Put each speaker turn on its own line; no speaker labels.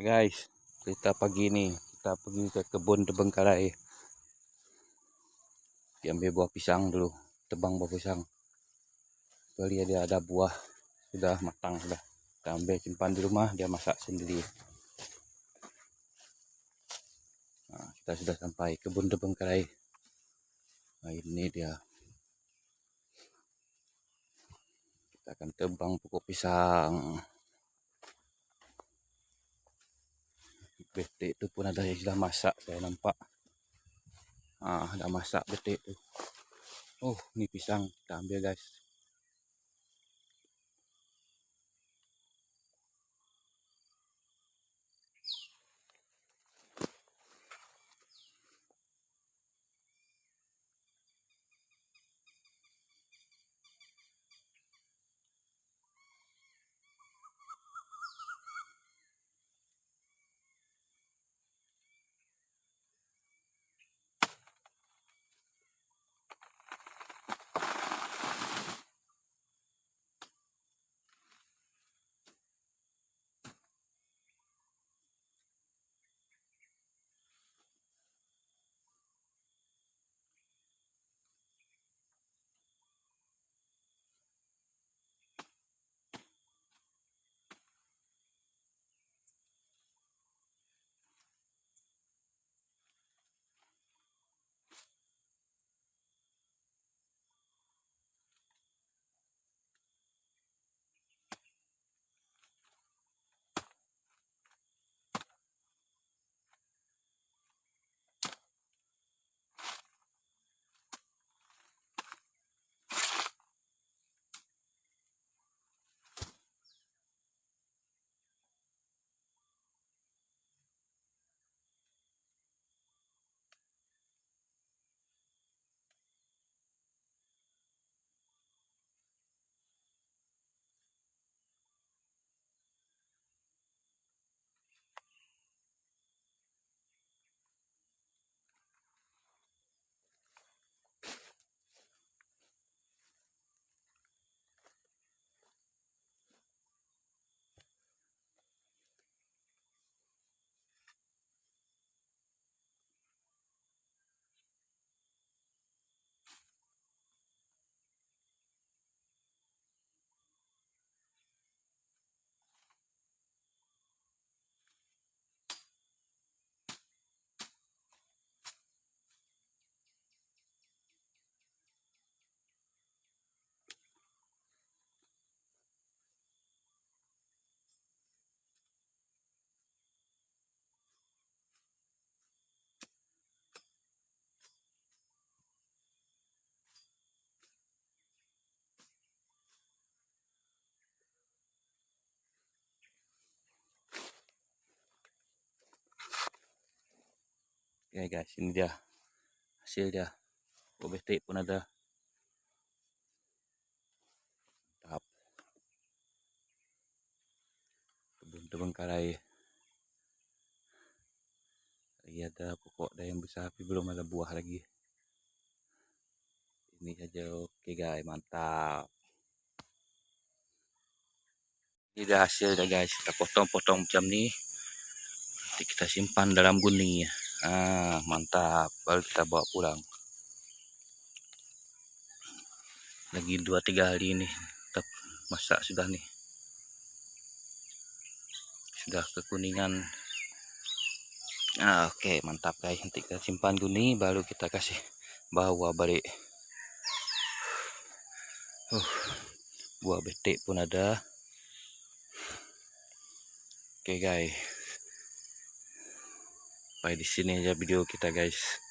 Ya guys, kita pagi ini kita pergi ke kebun Tebengkalai. Diambil buah pisang dulu, tebang buah pisang. Kali dia ada buah sudah matang sudah. Kita ambil simpan di rumah, dia masak sendiri. Nah, kita sudah sampai kebun Tebengkalai. Nah, ini dia. Kita akan tebang pokok pisang. betik itu pun ada yang sudah masak saya nampak ah ada masak betik tuh oh ini pisang kita ambil guys Ya guys, ini dia hasil dia. Betik pun ada. Tahap kebun Tebengkalai. Lagi ada pokok dah yang besar tapi belum ada buah lagi. Ini saja oke guys, mantap. Ini dah hasil dah guys. Kita potong-potong macam ni. Nanti kita simpan dalam guni ya. Ah, mantap. Baru kita bawa pulang. Lagi 2-3 hari ini kita masak sudah nih. Sudah kekuningan. Ah, oke, okay, mantap guys. Nanti kita simpan guni baru kita kasih bawa balik. Uh, buah betik pun ada. Oke okay, guys. Sampai di sini aja video kita guys.